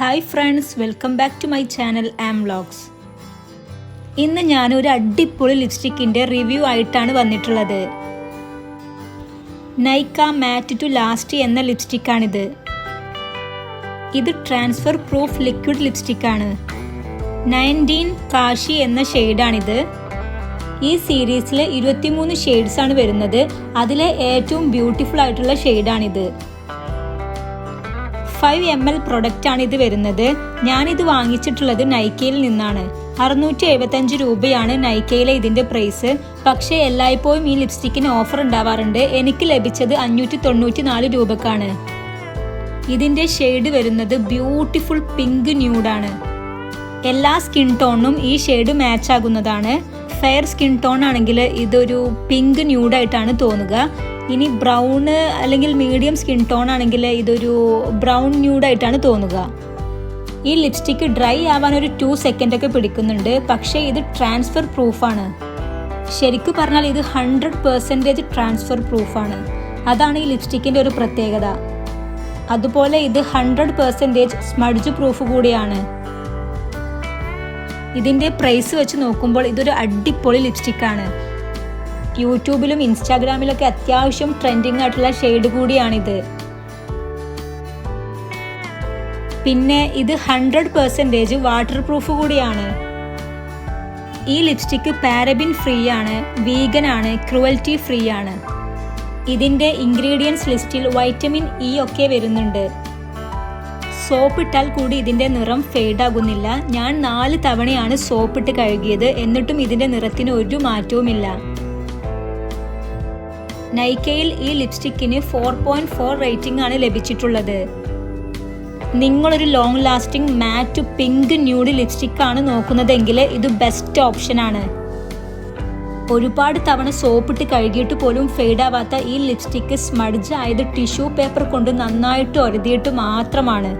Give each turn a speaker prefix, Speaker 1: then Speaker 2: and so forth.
Speaker 1: Hi friends welcome back to my channel am vlogs ഇന്ന് ഞാനൊരു അടിപൊളി ലിപ്സ്റ്റിക്കിന്റെ റിവ്യൂ ആയിട്ടാണ് വന്നിട്ടുള്ളത്. നൈക്ക മാറ്റ് ടു ലാസ്റ്റ് എന്ന ലിപ്സ്റ്റിക്കാണിത് ഇത് ട്രാൻസ്ഫർ പ്രൂഫ് ലിക്വിഡ് ലിപ്സ്റ്റിക്കാണ് നയന്റീൻ കാഷി എന്ന ഷെയ്ഡാണിത് ഈ സീരീസിൽ ഇരുപത്തിമൂന്ന് ഷെയ്ഡ്സ് ആണ് വരുന്നത്. അതിലെ ഏറ്റവും ബ്യൂട്ടിഫുൾ ആയിട്ടുള്ള ഷെയ്ഡാണിത് ഫൈവ് എം എൽ പ്രൊഡക്റ്റ് ആണ് ഇത് വരുന്നത്. ഞാനിത് വാങ്ങിച്ചിട്ടുള്ളത് നൈക്കയിൽ നിന്നാണ്. അറുന്നൂറ്റി എഴുപത്തഞ്ച് രൂപയാണ് നൈക്കയിലെ ഇതിന്റെ പ്രൈസ് പക്ഷേ എല്ലായ്പ്പോഴും ഈ ലിപ്സ്റ്റിക്കിന് ഓഫർ ഉണ്ടാവാറുണ്ട്. എനിക്ക് ലഭിച്ചത് അഞ്ഞൂറ്റി തൊണ്ണൂറ്റി നാല് രൂപക്കാണ്. ഇതിന്റെ ഷെയ്ഡ് വരുന്നത് ബ്യൂട്ടിഫുൾ പിങ്ക് ന്യൂഡാണ് എല്ലാ സ്കിൻ ടോണിനും ഈ ഷെയ്ഡ് മാച്ച് ആകുന്നതാണ്. ഫെയർ സ്കിൻ ടോൺ ആണെങ്കിൽ ഇതൊരു പിങ്ക് ന്യൂഡായിട്ടാണ് തോന്നുക. ഇനി ബ്രൗണ് അല്ലെങ്കിൽ മീഡിയം സ്കിൻ ടോൺ ആണെങ്കിൽ ഇതൊരു ബ്രൗൺ ന്യൂഡായിട്ടാണ് തോന്നുക. ഈ ലിപ്സ്റ്റിക്ക് ഡ്രൈ ആവാൻ ഒരു ടു സെക്കൻഡ് ഒക്കെ പിടിക്കുന്നുണ്ട്. പക്ഷേ ഇത് ട്രാൻസ്ഫർ പ്രൂഫാണ് ശരിക്കും പറഞ്ഞാൽ ഇത് ഹൺഡ്രഡ് പെർസെന്റേജ് ട്രാൻസ്ഫർ പ്രൂഫാണ് അതാണ് ഈ ലിപ്സ്റ്റിക്കിന്റെ ഒരു പ്രത്യേകത. അതുപോലെ ഇത് ഹൺഡ്രഡ് പെർസെന്റേജ് സ്മഡ്ജ് പ്രൂഫ് കൂടിയാണ്. ഇതിന്റെ പ്രൈസ് വെച്ച് നോക്കുമ്പോൾ ഇതൊരു അടിപൊളി ലിപ്സ്റ്റിക്കാണ് യൂട്യൂബിലും ഇൻസ്റ്റാഗ്രാമിലൊക്കെ അത്യാവശ്യം ട്രെൻഡിങ് ആയിട്ടുള്ള ഷെയ്ഡ് കൂടിയാണിത്. പിന്നെ ഇത് ഹൺഡ്രഡ് പെർസെന്റേജ് വാട്ടർ പ്രൂഫ് കൂടിയാണ്. ഈ ലിപ്സ്റ്റിക്ക് പാരബിൻ ഫ്രീ ആണ് വീഗൻ ആണ് ക്രുവൽറ്റി ഫ്രീ ആണ്. ഇതിന്റെ ഇൻഗ്രീഡിയൻസ് ലിസ്റ്റിൽ വൈറ്റമിൻ ഇ ഒക്കെ വരുന്നുണ്ട്. സോപ്പ് ഇട്ടാൽ കൂടി ഇതിന്റെ നിറം ഫെയ്ഡ് ആകുന്നില്ല. ഞാൻ നാല് തവണയാണ് സോപ്പ് ഇട്ട് കഴുകിയത്. എന്നിട്ടും ഇതിന്റെ നിറത്തിന് ഒരു മാറ്റവുമില്ല. നൈക്കയിൽ ഈ ലിപ്സ്റ്റിക്കിന് ഫോർ പോയിന്റ് ഫോർ റേറ്റിംഗ് ആണ് ലഭിച്ചിട്ടുള്ളത്. നിങ്ങളൊരു long lasting matte pink nude lipstick ആണ് നോക്കുന്നതെങ്കിൽ ഇത് ബെസ്റ്റ് ഓപ്ഷനാണ് ഒരുപാട് തവണ സോപ്പിട്ട് കഴുകിയിട്ട് പോലും ഫെയ്ഡ് ആവാത്ത ഈ ലിപ്സ്റ്റിക്ക് സ്മഡ്ജ് ആയത് ടിഷ്യൂ പേപ്പർ കൊണ്ട് നന്നായിട്ട് ഒരതിയിട്ട് മാത്രമാണ്.